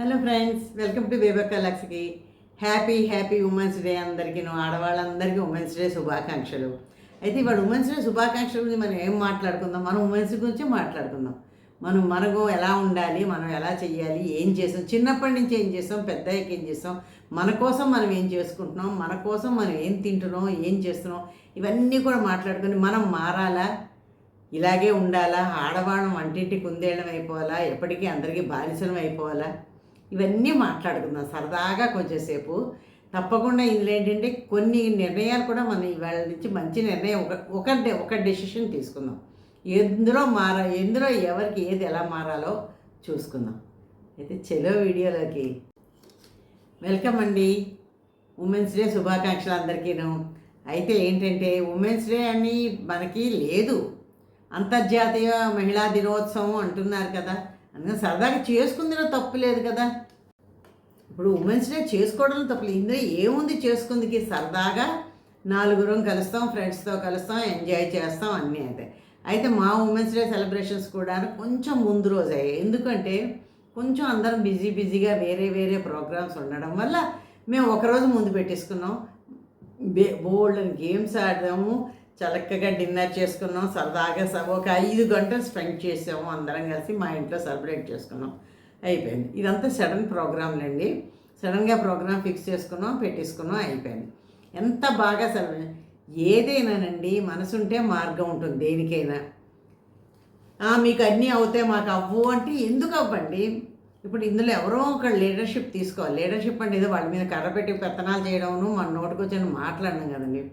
Hello friends welcome to Bebakka లక్స్కి happy happy women's day అందరికీ. ఆడవాళ్ళందరికీ ఉమెన్స్ డే శుభాకాంక్షలు. అయితే ఇవాళ ఉమెన్స్ డే శుభాకాంక్షల గురించి మనం ఏం మాట్లాడుకుందాం? మనం ఉమెన్స్ గురించి మాట్లాడుకుందాం. మనం మనకు ఎలా ఉండాలి? మనం ఎలా చేయాలి ఏం చేస్తాం? చిన్నప్పటి నుంచి ఏం చేస్తాం? పెద్దయ్యకి ఏం చేస్తాం? మన కోసం మనం ఏం చేసుకుంటున్నాం? మన కోసం మనం ఏం తింటున్నాం? ఏం చేస్తున్నాం? ఇవన్నీ కూడా మాట్లాడుకొని మనం మారాలా? ఇలాగే ఉండాలా? ఆడవాళ్ళం వంటింటి కుందేళ్ళం అయిపోవాలా? ఎప్పటికీ అందరికీ బానిసలం అయిపోవాలా? ఇవన్నీ మాట్లాడుకుందాం. సరదాగా కొంచెంసేపు. తప్పకుండా ఇందులో ఏంటంటే కొన్ని నిర్ణయాలు కూడా మనం ఇవాళ నుంచి మంచి నిర్ణయం ఒక ఒక ఒక డెసిషన్ తీసుకుందాం. ఎందులో మార ఎందులో ఎవరికి ఏది ఎలా మారాలో చూసుకుందాం. అయితే చెలో వీడియోలోకి. వెల్కమ్ అండి. ఉమెన్స్ డే శుభాకాంక్షలు అందరికీను. అయితే ఏంటంటే ఉమెన్స్ డే అని మనకి లేదు. అంతర్జాతీయ మహిళా దినోత్సవం అంటున్నారు కదా. అందుకని సరదాగా చేసుకుందిలో తప్పు లేదు కదా. ఇప్పుడు ఉమెన్స్ డే చేసుకోవడం తప్పలేదు ఇందులో ఏముంది చేసుకుందికి? సరదాగా నాలుగురం కలుస్తాం ఫ్రెండ్స్తో కలుస్తాం ఎంజాయ్ చేస్తాం అన్నీ అయితే అయితే మా ఉమెన్స్ డే సెలబ్రేషన్స్ కూడా కొంచెం ముందు రోజు. అయ్యాయి ఎందుకంటే కొంచెం అందరం బిజీ బిజీగా వేరే వేరే ప్రోగ్రామ్స్ ఉండడం వల్ల మేము ఒకరోజు ముందు పెట్టేసుకున్నాం. బే బోల్డ్ గేమ్స్ ఆడదాము చలక్కగా డిన్నర్ చేసుకున్నాం సరదాగా స- ఒక ఐదు గంటలు స్పెండ్ చేసాము అందరం కలిసి మా ఇంట్లో సెలబ్రేట్ చేసుకున్నాం. అయిపోయింది. ఇదంతా సడన్ ప్రోగ్రాంలండి సడన్గా ప్రోగ్రామ్ ఫిక్స్ చేసుకున్నాం పెట్టేసుకున్నాం అయిపోయింది. ఎంత బాగా సెలబ్రేట్ ఏదైనానండి మనసుంటే మార్గం ఉంటుంది దేనికైనా. మీకు అన్నీ అవుతాయి మాకు అవ్వు అంటే ఎందుకు అవ్వండి? ఇప్పుడు ఇందులో ఎవరో ఒక లీడర్షిప్ తీసుకోవాలి. లీడర్షిప్ అంటే ఏదో వాళ్ళ మీద కర్ర పెట్టి పెత్తనాలు చేయడము మన నోటికొచ్చిన మాట్లాడడం కదండి.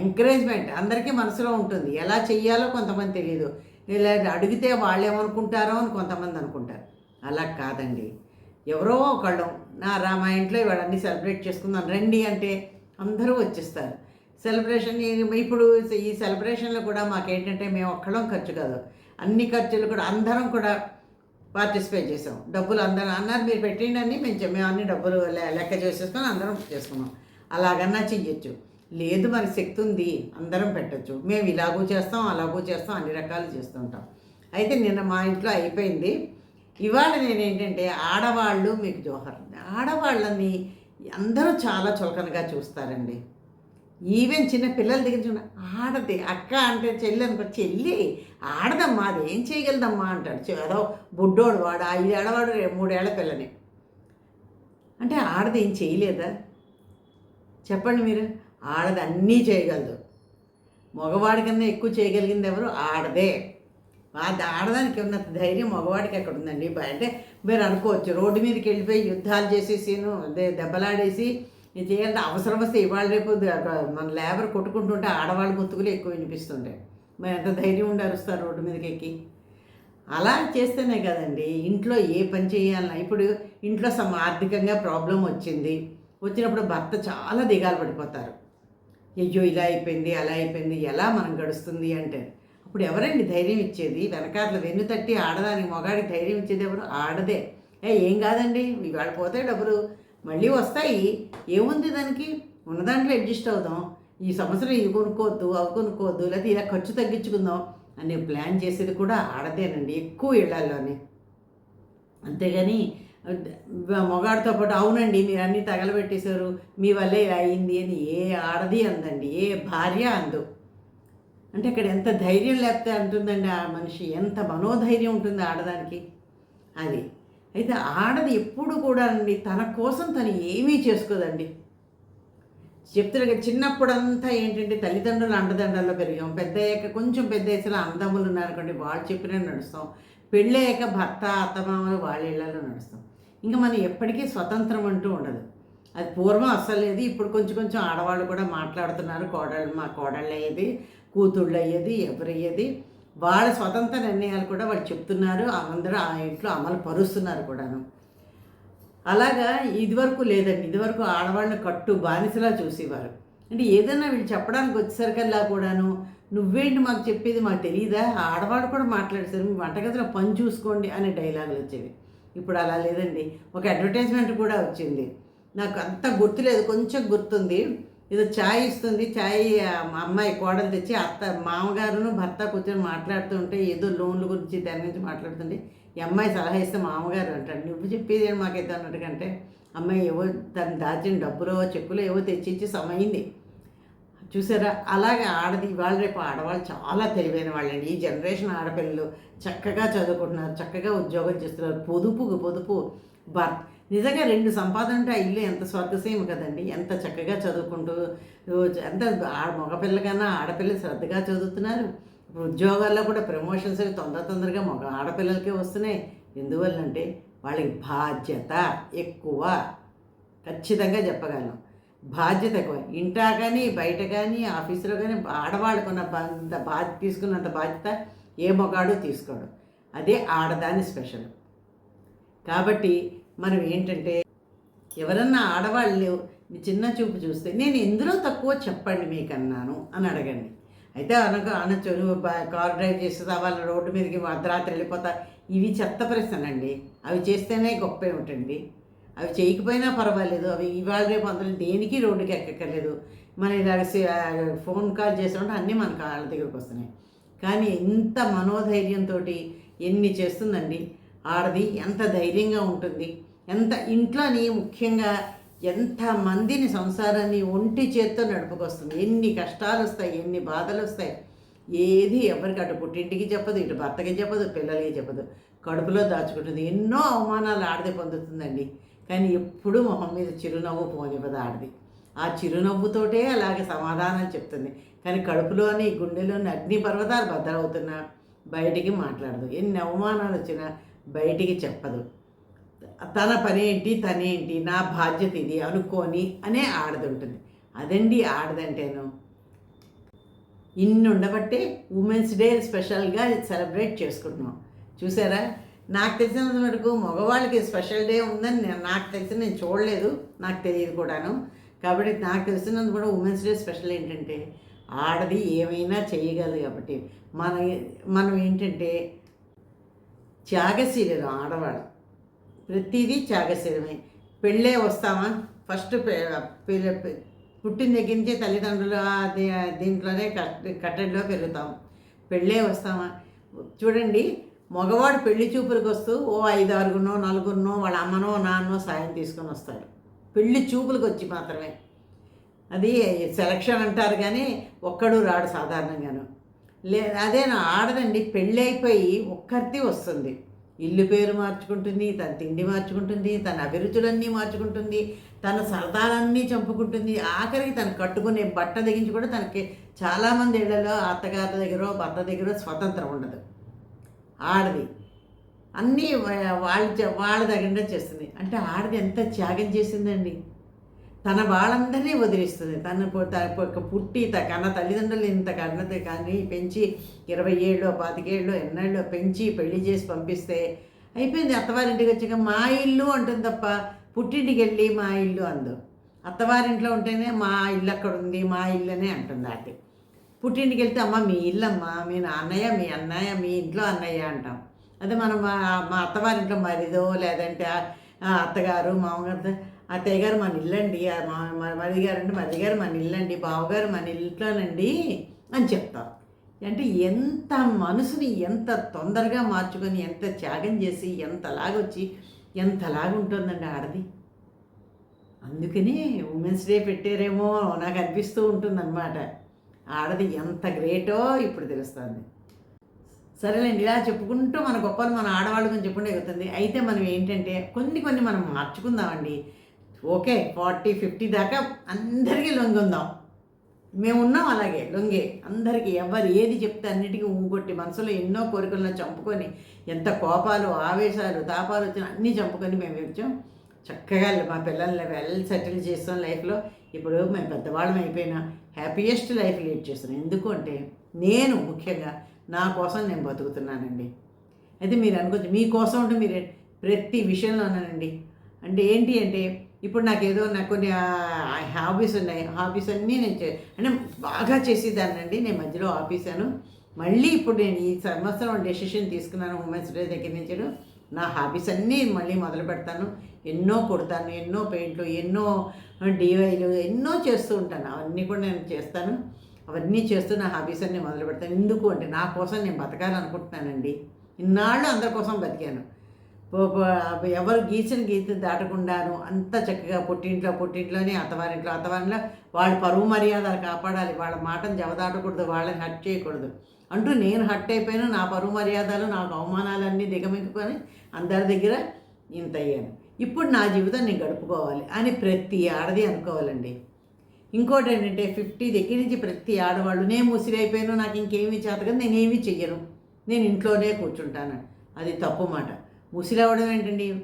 ఎంకరేజ్మెంట్ అందరికీ మనసులో ఉంటుంది. ఎలా చెయ్యాలో కొంతమంది తెలియదు. ఇలా అడిగితే వాళ్ళు ఏమనుకుంటారో అని కొంతమంది అనుకుంటారు. అలా కాదండి. ఎవరో ఒకళ్ళు. నా రా మా ఇంట్లో ఇవాడన్నీ అన్ని సెలబ్రేట్ చేసుకుందాం. రండి అంటే అందరూ వచ్చేస్తారు. సెలబ్రేషన్ ఇప్పుడు ఈ సెలబ్రేషన్లో కూడా మాకేంటంటే మేము ఒక్కళ్ళం ఖర్చు కాదు. అన్ని ఖర్చులు కూడా అందరం కూడా పార్టిసిపేట్ చేసాం. డబ్బులు అందరం అన్నారు మీరు పెట్టండి అని మేము మేము అన్ని డబ్బులు లెక్క చేసేసుకొని అందరం చేసుకున్నాం. అలాగన్నా చెయ్యొచ్చు. లేదు మన శక్తి ఉంది అందరం పెట్టచ్చు. మేము ఇలాగూ చేస్తాం అలాగూ చేస్తాం అన్ని రకాలు చేస్తుంటాం. అయితే నిన్న మా ఇంట్లో అయిపోయింది. ఇవాళ నేను ఏంటంటే ఆడవాళ్ళు మీకు జోహర్ ఆడవాళ్ళని అందరూ చాలా చులకనగా చూస్తారండి. ఈవెన్ చిన్న పిల్లల దగ్గర చూడ ఆడది అక్క అంటే చెల్లి అనుకో చెల్లి ఆడదమ్మా అది ఏం చేయగలదమ్మా అంటాడు. ఏదో బుడ్డోడు వాడు ఐదేళ్ళవాడు మూడేళ్ళ పిల్లని. అంటే ఆడది ఏం చేయలేదా? చెప్పండి మీరు. ఆడది అన్నీ చేయగలదు. మగవాడి కన్నా ఎక్కువ చేయగలిగింది ఎవరు? ఆడదే. అది ఆడదానికి ఉన్నంత ధైర్యం మగవాడికి ఎక్కడ ఉందండి? అంటే మీరు అనుకోవచ్చు రోడ్డు మీదకి వెళ్ళిపోయి యుద్ధాలు చేసేసిను అదే దెబ్బలాడేసి ఇది చేయాలంటే అవసరం వస్తే ఇవాళ రేపు మన లేబర్ కొట్టుకుంటుంటే ఆడవాళ్ళ గుర్తుకులు ఎక్కువ వినిపిస్తుంటాయి. మరి ఎంత ధైర్యం ఉండి అరుస్తారు రోడ్డు మీదకి ఎక్కి? అలా చేస్తేనే కదండి ఇంట్లో ఏ పని చేయాలన్నా. ఇప్పుడు ఇంట్లో సమ ఆర్థికంగా ప్రాబ్లం వచ్చింది. వచ్చినప్పుడు భర్త చాలా దిగాలు పడిపోతారు. అయ్యో ఇలా అయిపోయింది అలా అయిపోయింది ఎలా మనం గడుస్తుంది అంటే అప్పుడు ఎవరండి ధైర్యం ఇచ్చేది? వెనకాతల వెన్ను తట్టి ఆడదానికి మొగాడికి ధైర్యం ఇచ్చేది ఎవరు? ఆడదే. ఏ ఏం కాదండి ఇవాళ పోతే డబ్బులు మళ్ళీ వస్తాయి. ఏముంది దానికి? ఉన్న దాంట్లో అడ్జస్ట్ అవుదాం. ఈ సంవత్సరం ఇవి కొనుక్కోవద్దు అవి కొనుక్కోవద్దు లేకపోతే ఇలా ఖర్చు తగ్గించుకుందాం అని ప్లాన్ చేసేది కూడా ఆడదేనండి ఎక్కువ ఇళ్ళలోనే అంతేగాని మొగాడితో పాటు అవునండి మీరు అన్నీ తగలబెట్టేశారు మీ వల్లే ఇలా అయింది అని ఏ ఆడది అందండి ఏ భార్య అందు. అంటే అక్కడ ఎంత ధైర్యం లేకపోతే అంటుందండి ఆ మనిషి ఎంత మనోధైర్యం ఉంటుంది ఆడదానికి. అది. అయితే ఆడది ఎప్పుడు కూడా అండి తన కోసం తను ఏమీ చేసుకోదండి. చెప్తున్నా చిన్నప్పుడంతా ఏంటంటే తల్లిదండ్రులు అండదండల్లో పెరిగాం. పెద్ద అయ్యాక కొంచెం పెద్ద వయసులో అందములు ఉన్నారనుకోండి వాళ్ళు చెప్పినా నడుస్తాం. పెళ్ళయ్యాక భర్త అత్తమామలు వాళ్ళ ఇళ్ళలో నడుస్తాం. ఇంకా మనం ఎప్పటికీ స్వతంత్రం అంటూ ఉండదు. అది పూర్వం అస్సలు లేదు. ఇప్పుడు కొంచెం కొంచెం ఆడవాళ్ళు కూడా మాట్లాడుతున్నారు. కోడళ్ళు మా కోడళ్ళు అయ్యేది కూతుళ్ళు అయ్యేది ఎవరయ్యేది వాళ్ళ స్వతంత్ర నిర్ణయాలు కూడా వాళ్ళు చెప్తున్నారు. అందరూ ఆ ఇంట్లో అమలు పరుస్తున్నారు కూడాను. అలాగా ఇదివరకు లేదండి. ఇదివరకు ఆడవాళ్ళని కట్టు బానిసలా చూసేవారు. అంటే ఏదైనా వీళ్ళు చెప్పడానికి వచ్చేసరికల్లా కూడాను నువ్వేంటి మాకు చెప్పేది మాకు తెలియదా ఆడవాళ్ళు కూడా మాట్లాడేసారు వంటగదిలో పని చూసుకోండి అనే డైలాగులు వచ్చేవి. ఇప్పుడు అలా లేదండి. ఒక అడ్వర్టైజ్మెంట్ కూడా వచ్చింది. నాకు అంత గుర్తులేదు. కొంచెం గుర్తుంది. ఏదో ఛాయ్ ఇస్తుంది. ఛాయ్ మా అమ్మాయి కోడలు తెచ్చి అత్త మామగారును భర్త కూర్చొని మాట్లాడుతుంటే ఏదో లోన్ల గురించి దాని గురించి మాట్లాడుతుంటే ఈ అమ్మాయి సలహా ఇస్తే మామగారు అంటాడు నువ్వు చెప్పేది మాకైతే అన్నట్టుకంటే అమ్మాయి ఏవో తను దాచిన డబ్బులో చెక్కులో ఏవో తెచ్చిచ్చి సమయింది. చూసారా? అలాగే ఆడది ఇవాళ రేపు ఆడవాళ్ళు చాలా తెలివైన వాళ్ళండి. ఈ జనరేషన్ ఆడపిల్లలు చక్కగా చదువుకుంటున్నారు చక్కగా ఉద్యోగం చేస్తున్నారు. పొదుపు పొదుపు భర్త నిజంగా రెండు సంపాదన అంటే ఆ ఇల్లు ఎంత స్వర్గసీమ కదండి. ఎంత చక్కగా చదువుకుంటూ ఎంత ఆ మగపిల్ల కన్నా ఆడపిల్లలు శ్రద్ధగా చదువుతున్నారు. ఉద్యోగాల్లో కూడా ప్రమోషన్స్ అవి తొందర తొందరగా మగ ఆడపిల్లలకే వస్తున్నాయి. ఎందువల్లంటే వాళ్ళకి బాధ్యత ఎక్కువ. ఖచ్చితంగా చెప్పగలను. బాధ్యత ఎక్కువ. ఇంటా కానీ బయట కానీ ఆఫీసులో కానీ ఆడవాళ్ళకున్న అంత బాధ్యత తీసుకున్నంత బాధ్యత ఏ మొగాడు తీసుకోడు. అదే ఆడదాని స్పెషల్. కాబట్టి మనం ఏంటంటే ఎవరన్నా ఆడవాళ్ళు చిన్న చూపు చూస్తే నేను ఎందులో తక్కువ చెప్పండి మీకన్నాను అని అడగండి. అయితే అనక అనొచ్చు నువ్వు కార్ డ్రైవ్ చేసేదా వాళ్ళ రోడ్డు మీదకి అర్ధరాత్రి వెళ్ళిపోతా ఇవి చెత్త ప్రశ్నలండి. అవి చేస్తేనే గొప్ప ఏమిటండి? అవి చేయకపోయినా పర్వాలేదు. అవి ఇవాళ రేపు అందులో దేనికి రోడ్డుకి ఎక్కక్కర్లేదు. మనం ఇలాగ ఫోన్ కాల్ చేసినప్పుడు అన్నీ మన కాళ్ళ దగ్గరకు వస్తున్నాయి. కానీ ఎంత మనోధైర్యంతో ఎన్ని చేస్తుందండి? ఆడది ఎంత ధైర్యంగా ఉంటుంది. ఎంత ఇంట్లోని ముఖ్యంగా ఎంత మందిని సంసారాన్ని ఒంటి చేత్తో నడుపుకొస్తుంది. ఎన్ని కష్టాలు వస్తాయి ఎన్ని బాధలు వస్తాయి ఏది ఎవరికి అటు పుట్టింటికి చెప్పదు ఇటు భర్తకి చెప్పదు పిల్లలకి చెప్పదు. కడుపులో దాచుకుంటుంది. ఎన్నో అవమానాలు ఆడది పొందుతుందండి. కానీ ఎప్పుడూ మొహం మీద చిరునవ్వు పోనివ్వదు ఆడది ఆ చిరునవ్వుతోటే అలాగే సమాధానం చెప్తుంది. కానీ కడుపులోని గుండెలోని అగ్ని పర్వతాలు బద్దలవుతున్నా బయటికి మాట్లాడదు. ఎన్ని అవమానాలు వచ్చినా బయటికి చెప్పదు. తన పనేంటి ఏంటి తనేంటి నా బాధ్యత ఇది అనుకోని అనే ఆడదుంటుంది అదండి ఆడదంటేను. ఇన్ని ఉండబట్టే ఉమెన్స్ డే స్పెషల్గా సెలబ్రేట్ చేసుకుంటున్నాం. చూసారా? నాకు తెలిసినంత వరకు మగవాళ్ళకి స్పెషల్ డే ఉందని నేను నాకు తెలిసి నేను చూడలేదు నాకు తెలియదు కూడాను. కాబట్టి నాకు తెలిసినంత కూడా ఉమెన్స్ డే స్పెషల్ ఏంటంటే ఆడది ఏమైనా చేయగలదు కాబట్టి. మన మనం ఏంటంటే త్యాగశీలం ఆడవాళ్ళు. ప్రతిదీ త్యాగశీలమే. పెళ్ళే వస్తామా? ఫస్ట్ పుట్టిన దగ్గర నుంచి తల్లిదండ్రులు దీంట్లోనే కట్ కట్టడిలో పెరుగుతాం పెళ్ళే వస్తామా? చూడండి మగవాడు పెళ్ళి చూపులకు వస్తూ ఓ ఐదు ఆరుగునో నలుగురినో వాళ్ళ అమ్మనో నాన్నో సాయం తీసుకొని వస్తాడు. పెళ్ళి చూపులకు వచ్చి మాత్రమే. అది సెలక్షన్ అంటారు కానీ ఒక్కడు రాడు సాధారణంగాను. లే అదే నా ఆడదండి పెళ్ళి అయిపోయి ఒక్కరిది వస్తుంది. ఇల్లు పేరు మార్చుకుంటుంది తన తిండి మార్చుకుంటుంది తన అభిరుచులన్నీ మార్చుకుంటుంది తన సరదాలన్నీ చంపుకుంటుంది. ఆఖరికి తను కట్టుకునే బట్ట దిగించి కూడా తనకి చాలామంది ఇళ్ళలో అత్తగారి దగ్గర భర్త దగ్గర స్వతంత్రం ఉండదు. ఆడది. అన్నీ వాళ్ళ వాళ్ళ దగ్గర చేస్తుంది. అంటే ఆడది ఎంత త్యాగం చేసిందండి. తన వాళ్ళందరినీ వదిలిస్తుంది. తన పుట్టి త కన్న తల్లిదండ్రులు ఇంత కన్నది కానీ పెంచి ఇరవై ఏళ్ళు పాతికేళ్ళు ఎన్నేళ్ళు పెంచి పెళ్ళి చేసి పంపిస్తే అయిపోయింది. అత్తవారింటికి వచ్చాక మా ఇల్లు అంటుంది తప్ప పుట్టింటికి వెళ్ళి మా ఇల్లు అందు. అత్తవారింట్లో ఉంటేనే మా ఇల్లు అక్కడ ఉంది మా ఇల్లు అనే అంటుంది ఆటి. పుట్టింటికి వెళ్తే అమ్మ మీ ఇల్లు అమ్మ మీ నాన్నయ్య మీ అన్నయ్య మీ ఇంట్లో అన్నయ్య అంటాం. అదే మనం మా మా అత్తవారింట్లో మరిదో లేదంటే ఆ- అత్తగారు మామగారు అత్తయ్య గారు మన ఇల్లండి మా మరిది గారు అంటే మరిది గారు మన ఇల్లండి బావగారు మన ఇంట్లోనండి అని చెప్తాం. అంటే ఎంత మనసుని ఎంత తొందరగా మార్చుకొని ఎంత త్యాగం చేసి ఎంతలాగొచ్చి ఎంతలాగా ఉంటుందండి ఆడది. అందుకని ఉమెన్స్ డే పెట్టారేమో నాకు అనిపిస్తూ ఉంటుందన్నమాట. ఆడది ఎంత గ్రేటో ఇప్పుడు తెలుస్తుంది. సరేలేండి ఇలా చెప్పుకుంటూ మన గొప్పలు మన ఆడవాళ్ళ గురించి చెప్పుకుంటే అవుతుంది అయితే మనం ఏంటంటే కొన్ని కొన్ని మనం మార్చుకుందామండి. ఓకే ఫార్టీ ఫిఫ్టీ దాకా అందరికీ లొంగుందాం. మేము ఉన్నాం అలాగే లొంగే. అందరికీ ఎవరు ఏది చెప్తే అన్నిటికీ ఊగొట్టి మనసులో ఎన్నో కోరికలను చంపుకొని ఎంత కోపాలు ఆవేశాలు తాపాలు వచ్చినా అన్నీ చంపుకొని మేము వచ్చాం. చక్కగా మా పిల్లల్ని వెల్ సెటిల్ చేస్తాం లైఫ్లో. ఇప్పుడు మేము పెద్దవాళ్ళం అయిపోయినా హ్యాపీయెస్ట్ లైఫ్ లీడ్ చేస్తున్నాం ఎందుకు అంటే నేను ముఖ్యంగా నా కోసం నేను బతుకుతున్నానండి. అయితే మీరు అనుకోవచ్చు మీకోసం అంటే మీరు ప్రతి విషయంలోనేనండి అంటే ఏంటి అంటే ఇప్పుడు నాకు ఏదో నాకు కొన్ని హాబీస్ ఉన్నాయి. హాబీస్ అన్నీ నేను చే అంటే బాగా చేసేదాన్నండి. నేను మధ్యలో ఆపేసాను మళ్ళీ ఇప్పుడు నేను ఈ సంవత్సరం డెసిషన్ తీసుకున్నాను ఉమెన్స్ డే దగ్గర నుంచి. నా హాబీస్ అన్నీ మళ్ళీ మొదలు పెడతాను. ఎన్నో కుడతాను ఎన్నో పెయింట్లు ఎన్నో డివైలు ఎన్నో చేస్తూ ఉంటాను. అవన్నీ కూడా నేను చేస్తాను. అవన్నీ చేస్తూ నా హాబీస్ అన్ని మొదలు పెడతాను. ఎందుకు అంటే నా కోసం నేను బతకాలనుకుంటున్నానండి. ఇన్నాళ్ళు అందరి కోసం బతికాను. పో- ఎవరు గీచిన గీత దాటకుండాను అంత చక్కగా పుట్టింట్లో పుట్టింట్లోనే అత్తవారింట్లో అత్తవారిలో వాళ్ళ పరువు మర్యాదలు కాపాడాలి. వాళ్ళ మాటను జవదాటకూడదు. వాళ్ళని హట్ చేయకూడదు. అంటూ నేను హట్ అయిపోయాను. నా పరువు మర్యాదలు నాకు అవమానాలన్నీ దిగమింగుకొని అందరి దగ్గర ఇంత అయ్యాను. ఇప్పుడు నా జీవితం నేను గడుపుకోవాలి అని ప్రతి ఆడది అనుకోవాలండి. ఇంకోటి ఏంటంటే ఫిఫ్టీ దగ్గర నుంచి ప్రతి ఆడవాళ్ళు నేను ముసిరైపోయాను నాకు ఇంకేమీ చేత కదా నేనేమీ చెయ్యను నేను ఇంట్లోనే కూర్చుంటాను. అది తప్పు మాట. ముసిలవడం ఏంటండి?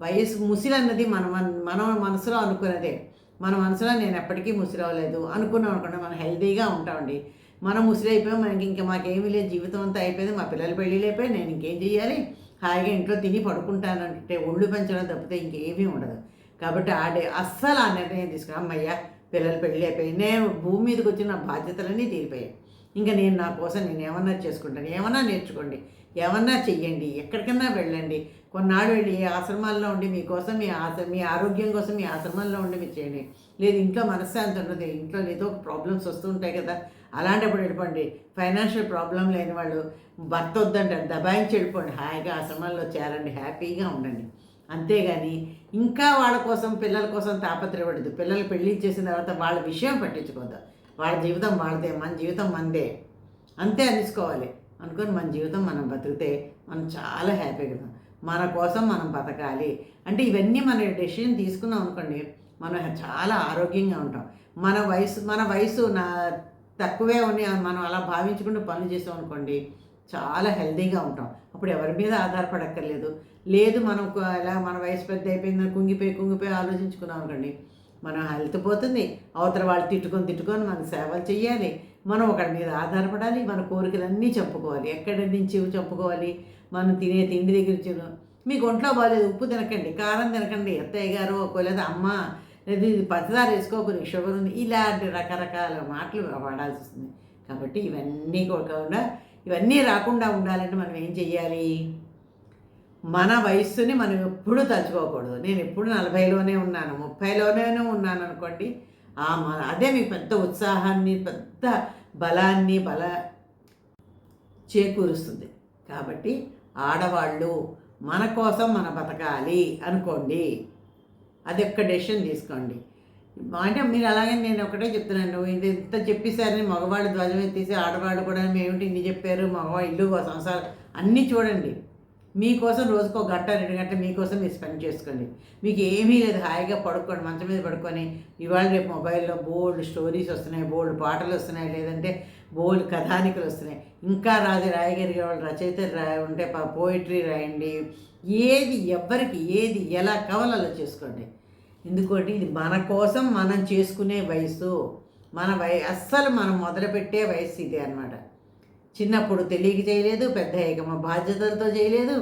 వయసు ముసిలి అన్నది మన మన- మనసులో అనుకున్నదే. మన మనసులో నేను ఎప్పటికీ ముసిరవ్వలేదు అనుకున్నాం అనుకోండి మనం హెల్తీగా ఉంటామండి. మనం ముసిరైపోయాం అయిపోయాం మనకి ఇంకా మాకేమీ లేదు జీవితం అంతా అయిపోయింది మా పిల్లలు పెళ్ళిళ్ళు అయిపోయి నేను ఇంకేం చేయాలి హాయిగా ఇంట్లో తిని పడుకుంటానంటే ఒళ్ళు పెంచడం తప్పితే ఇంకేమీ ఉండదు. కాబట్టి ఆడే అస్సలు ఆ నిర్ణయం తీసుకుని అమ్మయ్యా పిల్లలు పెళ్ళి అయిపోయి నేను భూమి మీదకి వచ్చిన బాధ్యతలన్నీ తీరిపోయాయి. ఇంకా నేను నా కోసం నేను ఏమన్నా చేసుకుంటాను ఏమన్నా నేర్చుకోండి. ఏమన్నా చెయ్యండి ఎక్కడికన్నా వెళ్ళండి. కొన్నాళ్ళు వెళ్ళి ఆశ్రమాల్లో ఉండి మీకోసం మీ ఆశ మీ ఆరోగ్యం కోసం మీ ఆశ్రమాల్లో ఉండి మీరు చేయండి. లేదు ఇంట్లో మనశ్శాంతి ఉండదు ఇంట్లో ఏదో ఒక ప్రాబ్లమ్స్ వస్తూ ఉంటాయి కదా. అలాంటప్పుడు వెళ్ళిపోండి. ఫైనాన్షియల్ ప్రాబ్లం లేని వాళ్ళు భర్త వద్దంటారు దబాయించి వెళ్ళిపోండి. హాయిగా ఆశ్రమాల్లో చేరండి హ్యాపీగా ఉండండి. అంతేగాని ఇంకా వాళ్ళ కోసం పిల్లల కోసం తాపత్రయపడదు పిల్లలు పెళ్ళి చేసిన తర్వాత వాళ్ళ విషయం పట్టించుకోద్దాం వాళ్ళ జీవితం వాళ్ళదే మన జీవితం మనదే అంతే అనుకోవాలి అనుకొని మన జీవితం మనం బతికితే మనం చాలా హ్యాపీగా మన కోసం మనం బతకాలి. అంటే ఇవన్నీ మన డెసిషన్ తీసుకున్నాం అనుకోండి మనం చాలా ఆరోగ్యంగా ఉంటాం. మన వయసు మన వయసు నా తక్కువే ఉని మనం అలా భావించుకుంటూ పనులు చేసాం అనుకోండి చాలా హెల్తీగా ఉంటాం. అప్పుడు ఎవరి మీద ఆధారపడక్కర్లేదు. లేదు మనం కు- ఇలా మన వయసు పెద్ద అయిపోయిందని కుంగిపోయి కుంగిపోయి ఆలోచించుకున్నాం అనుకోండి మన హెల్త్ పోతుంది. అవతల వాళ్ళు తిట్టుకొని తిట్టుకొని మనం సేవలు చేయాలి మనం ఒకటి మీద ఆధారపడాలి మన కోరికలన్నీ చెప్పుకోవాలి. ఎక్కడి నుంచి చెప్పుకోవాలి? మనం తినే తిండి దగ్గర నుంచి మీకు ఒంట్లో బాగాలేదు ఉప్పు తినకండి కారం తినకండి అత్తయ్య గారు లేదా అమ్మ లేదా ఇది పచ్చదార వేసుకోకూడదు షుగర్ ఉంది ఇలాంటి రకరకాల మాటలు వాడాల్సి వస్తుంది. కాబట్టి ఇవన్నీ కాకుండా ఇవన్నీ రాకుండా ఉండాలంటే మనం ఏం చెయ్యాలి? మన వయస్సుని మనం ఎప్పుడూ తలుచుకోకూడదు. నేను ఎప్పుడు నలభైలోనే ఉన్నాను ముప్పైలోనే ఉన్నాను అనుకోండి అదే మీకు పెద్ద ఉత్సాహాన్ని పెద్ద బలాన్ని బల చేకూరుస్తుంది. కాబట్టి ఆడవాళ్ళు మన కోసం మన బతకాలి అనుకోండి. అది ఒక్క డెసిషన్ తీసుకోండి. అంటే మీరు అలాగే నేను ఒకటే చెప్తున్నాను. ఇది ఎంత చెప్పేసారని మగవాళ్ళు ధ్వజమే తీసి ఆడవాళ్ళు కూడా మేమిటి ఇన్ని చెప్పారు మగవాళ్ళు ఇల్లు సంసారం అన్నీ చూడండి. మీకోసం రోజుకో గంట రెండు గంటలు మీకోసం మీరు స్పెండ్ చేసుకోండి. మీకు ఏమీ లేదు హాయిగా పడుకోండి మంచం మీద పడుకొని ఇవాళ రేపు మొబైల్లో బోల్డ్ స్టోరీస్ వస్తున్నాయి బోల్డ్ పాటలు వస్తున్నాయి లేదంటే బోల్డ్ కథానికలు వస్తున్నాయి. ఇంకా రాజు రాయగలిగే వాళ్ళు రచయితలు రా ఉంటే పోయిటరీ రాయండి. ఏది ఎవ్వరికి ఏది ఎలా కవలలో చేసుకోండి. ఎందుకంటే ఇది మన కోసం మనం చేసుకునే వయసు. మన వయ అస్సలు మనం మొదలుపెట్టే వయసు ఇది అన్నమాట. చిన్నప్పుడు తెలియక చేయలేదు పెద్ద అయ్యాక మా బాధ్యతలతో చేయలేదు.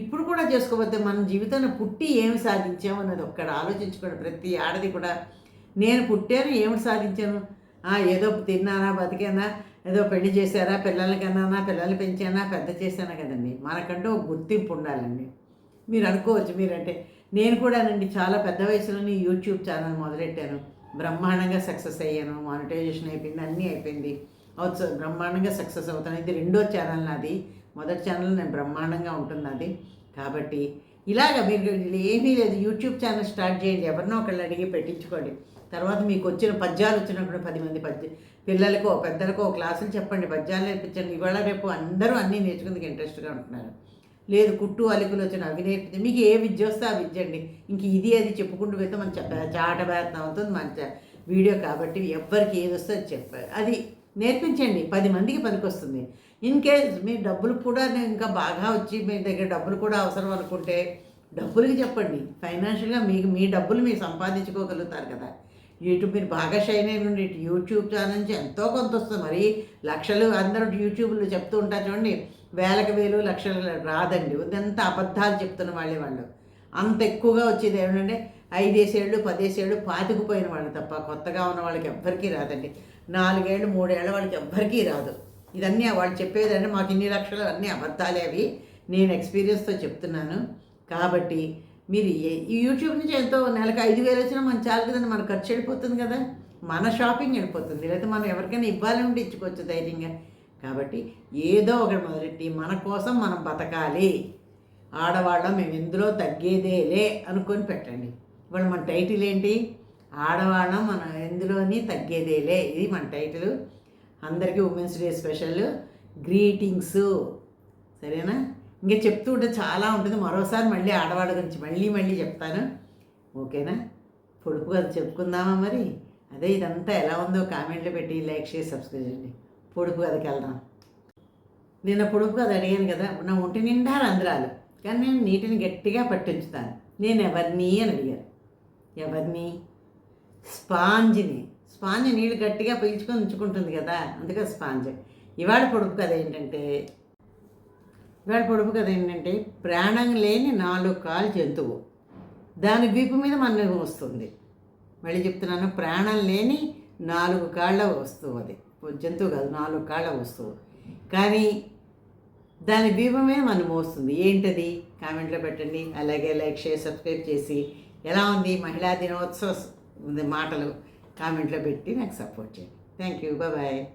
ఇప్పుడు కూడా చేసుకోకపోతే మన జీవితంలో పుట్టి ఏమి సాధించాము అన్నది ఒక్కడ ఆలోచించుకోండి ప్రతి ఆడది కూడా నేను పుట్టాను ఏమిటి సాధించాను? ఏదో తిన్నానా బతికానా ఏదో పెళ్ళి చేశారా పిల్లలకి అన్నానా పిల్లల్ని పెంచానా పెద్ద చేశానా కదండి. మనకంటూ ఒక గుర్తింపు ఉండాలండి. మీరు అనుకోవచ్చు మీరంటే నేను కూడానండి చాలా పెద్ద వయసులోనే యూట్యూబ్ ఛానల్ మొదలెట్టాను. బ్రహ్మాండంగా సక్సెస్ అయ్యాను మానిటైజేషన్ అయిపోయింది అన్నీ అయిపోయింది. అవును బ్రహ్మాండంగా సక్సెస్ అవుతాను. ఇది రెండో ఛానల్ నాది. మొదటి ఛానల్ నేను బ్రహ్మాండంగా ఉంటున్నది. కాబట్టి ఇలాగ మీరు ఏమీ లేదు. యూట్యూబ్ ఛానల్ స్టార్ట్ చేయండి. ఎవరినో ఒకళ్ళు అడిగి పెట్టించుకోండి. తర్వాత మీకు వచ్చిన పద్యాలు వచ్చినప్పుడు పది మంది పద్య పిల్లలకో పెద్దలకో క్లాసులు చెప్పండి. పద్యాలు నేర్పించండి. ఇవాళ రేపు అందరూ అన్నీ నేర్చుకుందుకు ఇంట్రెస్ట్గా ఉంటున్నారు. లేదు కుట్టు అలికులు వచ్చిన అవి నేర్పించి మీకు ఏ విద్య వస్తే ఆ విద్య అండి. ఇంక ఇది అది చెప్పుకుంటూ పోతే మన చాట బేరతం అవుతుంది మన వీడియో కాబట్టి ఎవ్వరికి ఏది వస్తే అది చెప్పారు అది నేర్పించండి. పది మందికి పనికొస్తుంది. ఇన్ కేస్ మీ డబ్బులు కూడా ఇంకా బాగా వచ్చి మీ దగ్గర డబ్బులు కూడా అవసరం అనుకుంటే డబ్బులకి చెప్పండి. ఫైనాన్షియల్గా మీకు మీ డబ్బులు మీరు సంపాదించుకోగలుగుతారు కదా. యూట్యూబ్ మీరు బాగా షైన్ అయిన నుండి యూట్యూబ్ ఛానల్ నుంచి ఎంతో కొంత వస్తుంది. మరి లక్షలు అందరూ యూట్యూబ్లో చెప్తూ ఉంటారు చూడండి. వేలకు వేలు లక్షలు రాదండి. ఇదంతా అబద్ధాలు చెప్తున్న వాళ్ళే వాళ్ళు. అంత ఎక్కువగా వచ్చేది ఏమిటంటే ఐదేసేళ్ళు పదేసేళ్ళు పాతికిపోయిన వాళ్ళు తప్ప కొత్తగా ఉన్న వాళ్ళకి ఎవ్వరికీ రాదండి. నాలుగేళ్ళు మూడేళ్ళ వాళ్ళకి ఎవ్వరికీ రాదు. ఇదన్నీ వాళ్ళు చెప్పేదంటే మాకు ఇన్ని లక్షలు అన్నీ అబద్ధాలే అవి. నేను ఎక్స్పీరియన్స్తో చెప్తున్నాను. కాబట్టి మీరు ఏ- ఈ యూట్యూబ్ నుంచి ఎంతో నెలకు ఐదు వేలు వచ్చినా మన చాలు కదండి మన ఖర్చు వెళ్ళిపోతుంది కదా. మన షాపింగ్ వెళ్ళిపోతుంది. లేదా మనం ఎవరికైనా ఇవ్వాలంటే ఇచ్చుకోవచ్చు ధైర్యంగా. కాబట్టి ఏదో ఒకటి మొదలెట్టి మన కోసం మనం బతకాలి. ఆడవాళ్ళం మేము ఎందులో తగ్గేదేలే అనుకొని పెట్టండి. ఇవాళ మన టైటిల్ ఏంటి? ఆడవాళ్ళం మన ఎందులోని తగ్గేదేలే. ఇది మన టైటిల్. అందరికీ ఉమెన్స్ డే స్పెషల్. గ్రీటింగ్స్. సరేనా? ఇంకా చెప్తూ ఉంటే చాలా ఉంటుంది. మరోసారి మళ్ళీ ఆడవాళ్ళ గురించి మళ్ళీ మళ్ళీ చెప్తాను. ఓకేనా? పొడుపు కథ చెప్పుకుందామా మరి? అదే ఇదంతా ఎలా ఉందో కామెంట్లో పెట్టి లైక్ చేసి సబ్స్క్రైబ్ చేయండి. పొడుపు కథకి వెళ్దాం. నిన్న పొడుపు కథ అడిగాను కదా నా ఒంటి నిండా రంధ్రాలు కానీ నేను నీటిని గట్టిగా పట్టించుతాను. నేను ఎవరిని అని అడిగాను. ఎవరిని? స్పాంజ్ని. స్పాంజ్ నీళ్ళు గట్టిగా పీల్చుకొని ఉంచుకుంటుంది కదా అందుకే స్పాంజ్. ఇవాళ పొడుపు కథ ఏంటంటే ఇవాళ పొడుపు కథ ఏంటంటే ప్రాణం లేని నాలుగు కాలు జంతువు. దాని వీపు మీద మన వస్తుంది. మళ్ళీ చెప్తున్నాను ప్రాణం లేని నాలుగు కాళ్ళ వస్తువు అది. జంతువు కాదు నాలుగు కాళ్ళ వస్తువు. కానీ దాని వీపు మీద మనం మోస్తుంది. ఏంటది? కామెంట్లో పెట్టండి. అలాగే లైక్ షేర్ సబ్స్క్రైబ్ చేసి. ఎలా ఉంది మహిళా దినోత్సవ మాటలు కామెంట్లో పెట్టి నాకు సపోర్ట్ చేయండి. Thank you bye